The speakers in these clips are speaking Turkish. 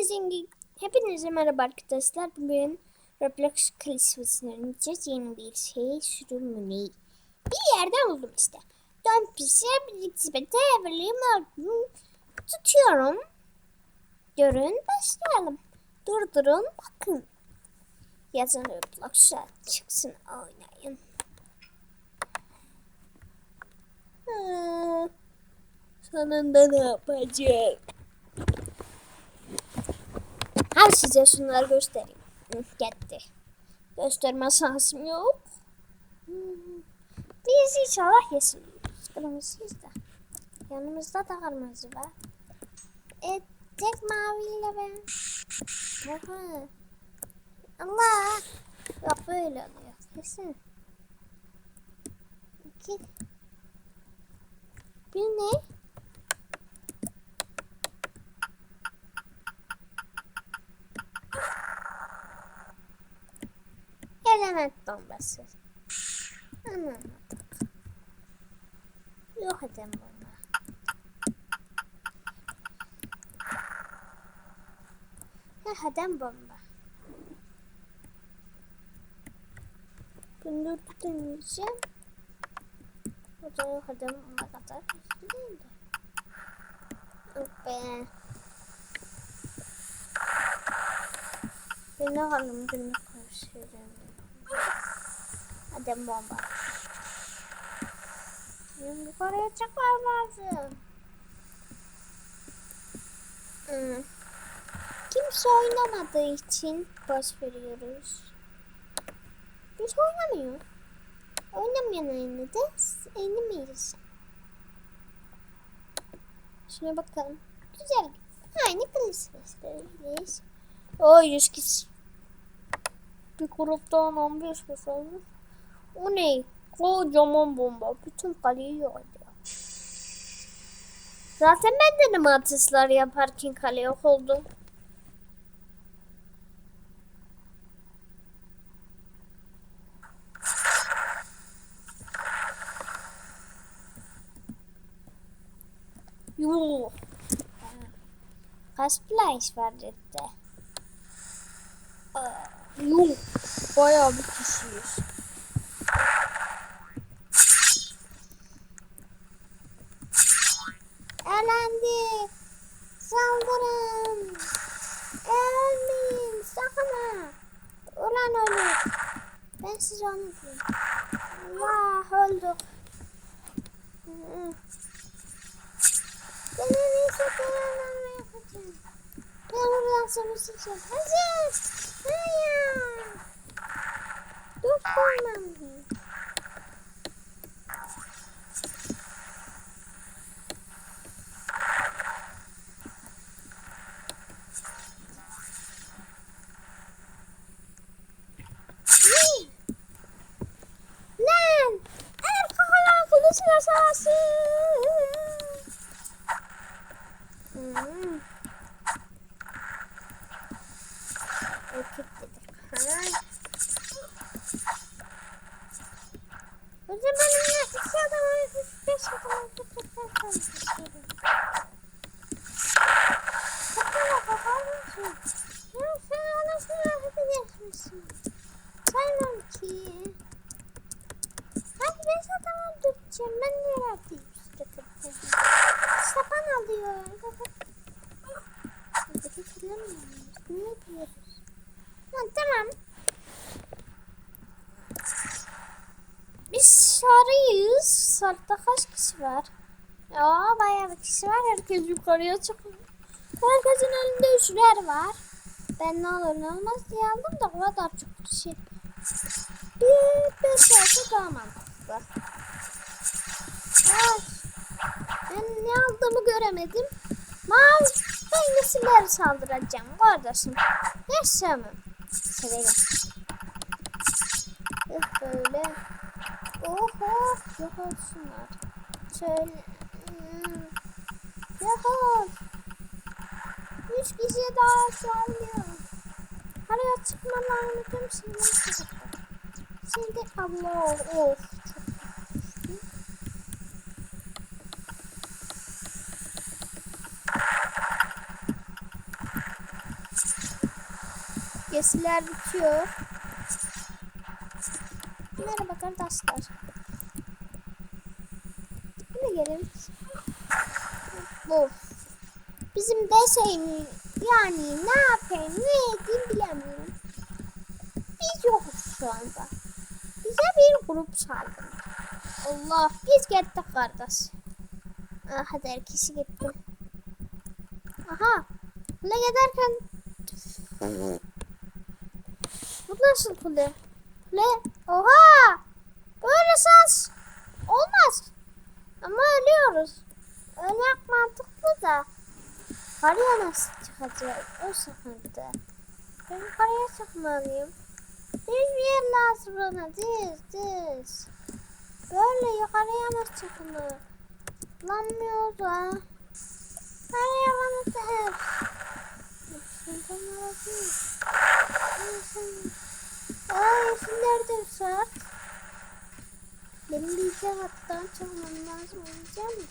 Hepinizin hepinize merhaba arkadaşlar. Bugün Roblox klasifasını oynayacağız. Yeni bir şey sürümünü bir yerden buldum işte. Dön pişe birlikte evliyim aldım. Tutuyorum. Görün başlayalım. Durdurun bakın. Yazın Roblox'a çıksın oynayın. Ha, sonunda ne yapacağım? Al size şunları göstereyim. Gitti. Gösterme şansım yok. Hmm. Biz inşallah yeşiliyoruz. Kırmızıyız da. Yanımızda da kırmızı var. E, tek maviyle ben. Oha. Allah. Yok böyle oluyor. Kesin. İki. Bir ne? Element bombası. Anlamadım. Yok edin bunu. Ha hadem bomba. Bunu deneyeceğim. O da yok hadem ona kadar değil de. Yok be. Ben ne halim günlük konuşuyorum. Hadem bomba. Benim yukarıya çıkmam lazım. Hmm. Kimse oynamadığı için boş veriyoruz. Biz oynamıyor. Oynamayan oyunu da oynamayız. Şuna bakalım. Güzel. Aynı klasik O 100 kişi. Bir gruptan 15 kişi olmuş. O ne? Kocaman bomba. Bütün kaleyi yordu. Zaten ben dedim atışlar yaparken kale yok oldu. Yuh. Kaç place var dedi. Yuh. Bayağı bir kişiyiz. Elendi. Saldırın. Ölmeyin. Sakın ha. Ulan ölür. Ben size diyeyim. Allah öldük. Ben en iyisi dayanamaya yapacağım. Ben buradan savaşacağım. Hayır. Hayır. Dur koymam. Lan! Kalan kılıçla savaşı. Hmm. Ekip dedik. Ha. O zaman yine iki adam var, üç beş adam var, dört adam çalışıyorum. Kafana bakar mısın? Ya sen anasını affedersin. Saymam ki. Hadi ben sana öldüreceğim. Ben ne yapayım işte kırpayım. Sapan alıyor. Buradaki kirlenmiyor. Ne tamam. Biz sarıyız. Sarıda kaç kişi var? Ya bayağı bir kişi var. Herkes yukarıya çıkıyor. Herkesin elinde üçler var. Ben ne olur ne olmaz diye aldım da o kadar çok kişi. Bir beş olsa daha mantıklı. Ay, ben ne aldığımı göremedim. Mavi hangisileri saldıracağım kardeşim. Ne sevmem. Severim. Eh böyle. Oho yok olsunlar. Şöyle. Hmm. Yok ol. Üç kişi daha söylüyor. Araya çıkmalarını tüm şimdi Şimdi Allah of. Gesiler bitiyor. Merhaba arkadaşlar. Ne gelin? Bu. Bizim deseyim yani ne yapayım ne edeyim bilemiyorum. Biz yokuz şu anda. Bize bir grup saldı. Allah biz gittik kardeş. Aha der kişi gitti. Aha. Kule giderken bu nasıl kule? Kule. Oha. Böyle sans olmaz. Ama ölüyoruz. Ölmek mantıklı da. Karaya nasıl çıkacağız? O sıkıntı. Ben karaya çıkmalıyım. Düz bir yer lazım bana. Düz düz. Böyle yukarıya nasıl çıkılır? Lanmıyor da. Karaya bana da. Şuradan alabilir. Aa yeşiller de saat. Benim bilgisayar hattan çıkmam lazım. Olacak mı?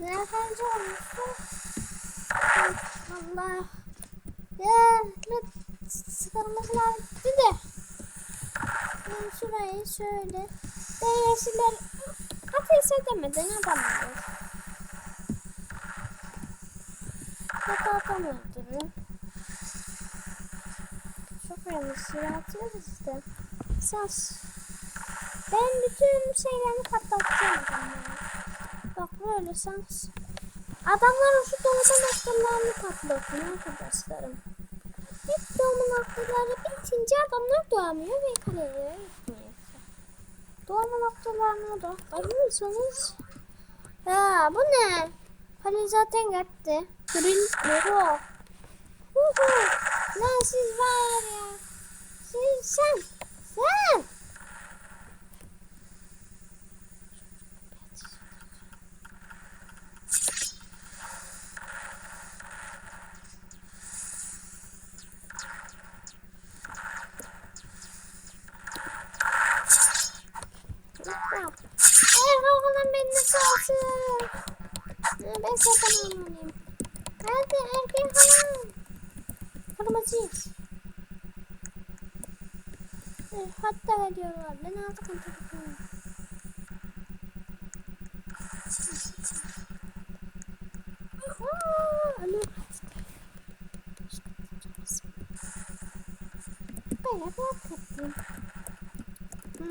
Nereden olmuştu? Allah. Ya lazım. Bir de. Ben şurayı şöyle. Ben yeşiller ateş edemeden adamlar. Kötü adam öldürür. Çok önemli silah atıyoruz işte. Sas. Ben bütün şeylerini patlatacağım. Bak böyle sans. Adamların şu doğudan akıllarını patlatın arkadaşlarım. Hep doğumun akılları bitince adamlar doğamıyor ve kaleye gitmiyor. Doğumun akıllarına da bakıyorsanız. Ha bu ne? Kale zaten gitti. Grill Mero. Huhu. Lan siz var ya. Siz sen. Sen. Eğer kalkadan beni nasıl alsın? Ha, Ben zaten almalıyım. Hadi erkek falan. Kırmızıyız. Evet, hatta geliyorlar. Ben antepini. Aa, ölüyor. Böyle bıraktım.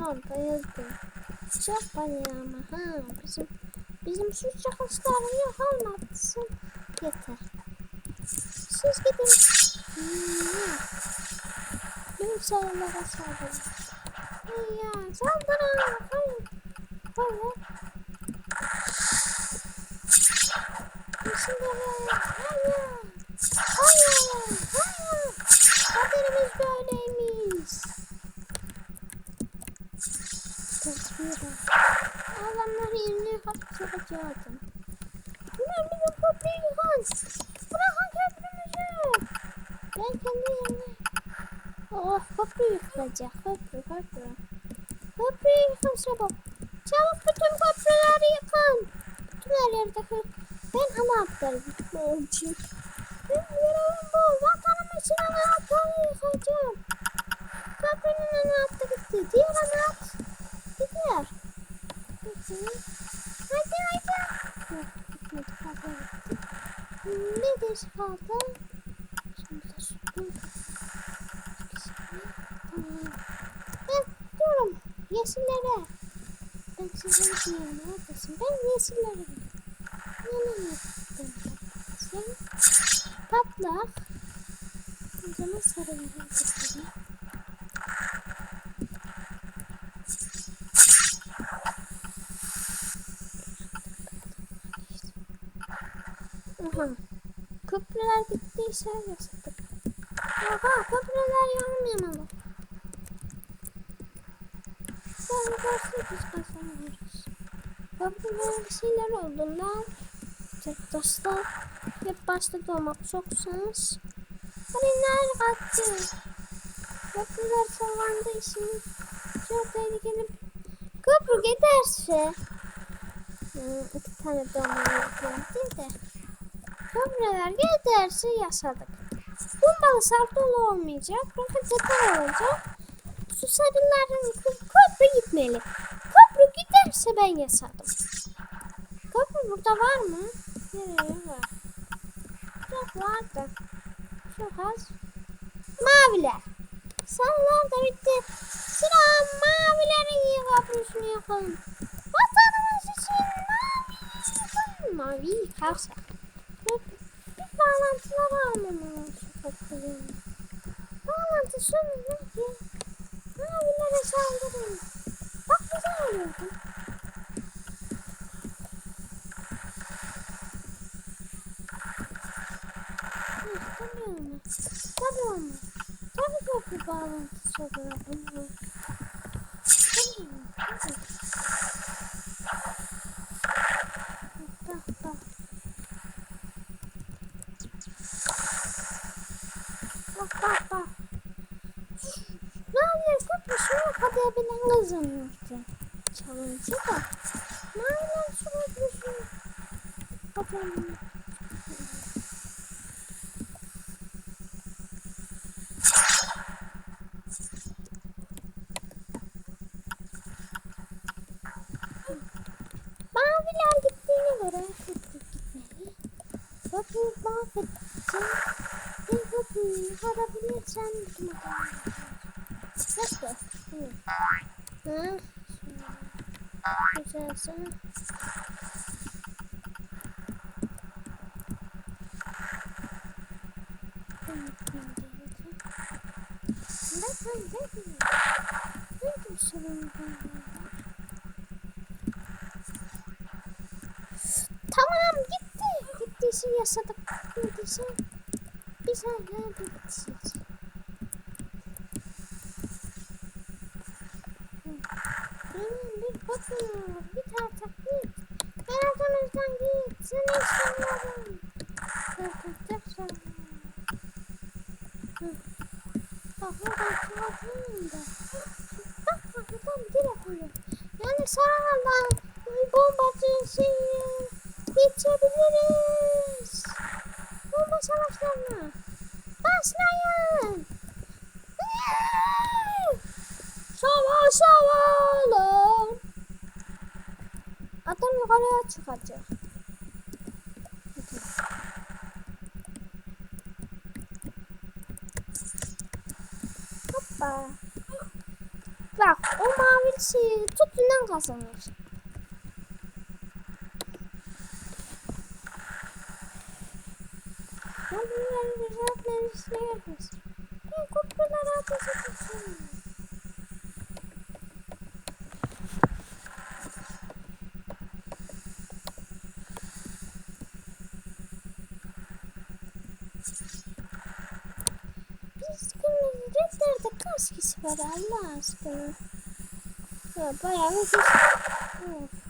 Orada yazdım. Çok bayağı ama ha bizim bizim şu şahısları yok anlatsın yeter. Siz gidin. Hmm. Benim sayılara saldırın. Ya saldırın. Böyle. Şimdi hayır. Hayır. Hayır. Kaderimiz böyleymiş. Tasvira. Adamlar yerine kapatacaktım. Bunlar bizim köprüyü yıkan. Bırakın köprümüzü. Ben kendi yerine. Oh köprü yıkılacak. Köprü köprü. Köprüyü yıkın çabuk. Çabuk bütün köprüleri yıkın. Bütün her yerdeki. Ben anahtarı yıkmam için. Ben görevim bu. Vatanım için anahtarı yıkacağım. Köprünün anahtarı gitti. Diğer anahtar. Gidiyor. Hadi hadi. Yok gitmedi fazla gitti. Ne diş kaldı? Şimdi de şu. Tamam. Yeşillere. Ben size gitmiyorum neredesin? Ben yeşillere gidiyorum. Yanına gittim. Sen patlak. O zaman sarayım. Sarayım. Aha. Köprüler gittiyse yaşadık. Aha köprüler yanmıyor Sonra karşı biz kazanıyoruz. Köprüler bir şeyler olduğunda arkadaşlar hep başta doğmak soksanız hani nerede kaçtı? Köprüler sallandı işimiz çok tehlikeli. Köprü giderse Hmm, iki tane gerekiyor değil de. Köprüler giderse yaşadık. Bombalı saldırı olmayacak. Roket atar olacak. Sarıların köprü gitmeli. Köprü giderse ben yaşadım. Köprü burada var mı? Nereye var? Çok vardı. Çok az. Maviler. Sarılar da bitti. Sıra mavilerin iyi köprüsünü yapalım. Vatanımız için mavi. Mavi. Köprü- Bir bağlantılar şu köprünün. Bağlantı sorun Mavilere saldırın. Bak güzel. Hı, Tabii ama. Tabii köprü bağlantısı olur ama. Tabii, tabii. Bak, bak. Bak bak bak. Ne yapıyorsun? Köprüsünü kapayabilen kazanıyordu. Çalınca da. Maviler su köprüsünü kapayamıyor. Maviler gittiğine göre köprü gitmeli. Köprüyü mahvedeceğim. Bir köprüyü yıkabilirsen bütün adamlar. Nasıl? Hı. Hı. Güzelsin. Bakın bakın. Neydi sorun Tamam gitti. Gittiyse yaşadık. Gittiyse biz hala biteceğiz. Hemen bir bakın. Bir tartak git. Ben arkamızdan git. Seni istemiyorum. Korkutacaksan. Hı. Bak buradan çıkartayım da. Bak bak buradan direkt oluyor. Yani sonradan bombacı şeyi geçebiliriz. Bomba savaşlarına. Başlayın. Savaşalım. Adam yukarıya çıkacak. Hoppa. Bak o mavi şeyi tutundan kazanır. Maviler güzel işleyemez. Ben kopyalar ateş edeceğim. Biz redlerde kaç kişi var Allah aşkına? Ya bayağı bir kişi. Of.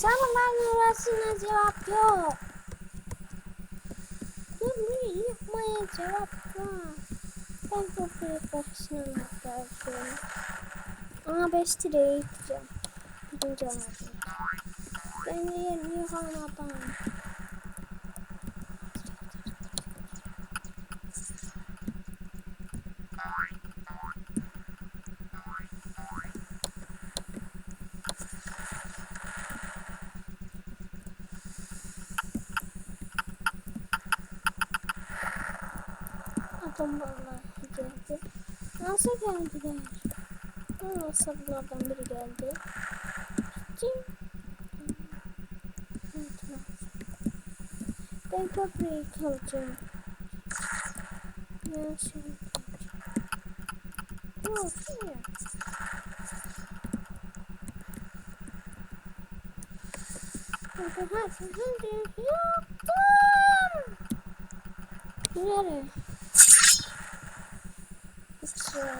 Soruların arasına cevap yok. Köprüyü yıkmaya cevap var. Ben köprüyü başlamak lazım. Ama 5 liraya yıkacağım. Birinci amadım. Ben yer yıkan geldiler? Ha, sarılardan biri geldi. Kim? Ben köprüyü kalacağım. Ne? Hadi hadi hadi yaptım. Nereye? Güzel.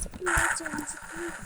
Aa, zıplayacağım, zıplayacağım.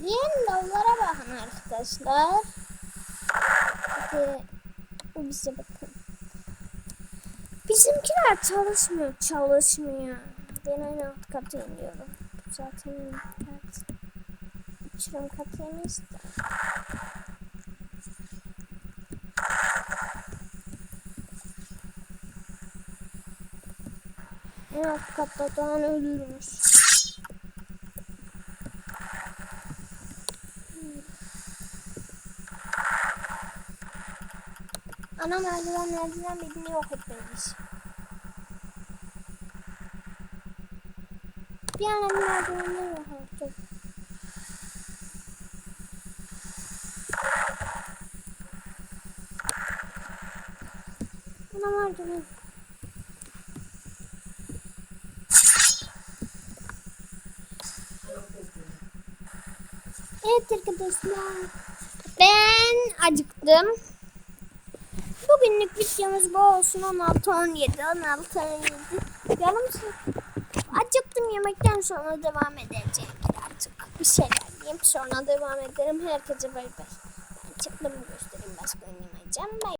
Yeni lavlara bakın arkadaşlar. Hadi bize bakın. Bizimkiler çalışmıyor, çalışmıyor. Ben en alt kata iniyorum. Zaten kat. Uçurum katıymış da. En alt katta doğan ölürmüş. Ana merdiven merdiven birini yok etmeliyiz. Bir an merdivenleri yok ettik. Ana merdiven. Evet arkadaşlar. Ben acıktım. Bugünlük videomuz bu olsun. 16 17 16 17. Yarım saat. Acıktım yemekten sonra devam edeceğim artık. Bir şeyler yiyeyim sonra devam ederim. Herkese bay bay. Ben çıktım göstereyim başka oynayacağım. Bay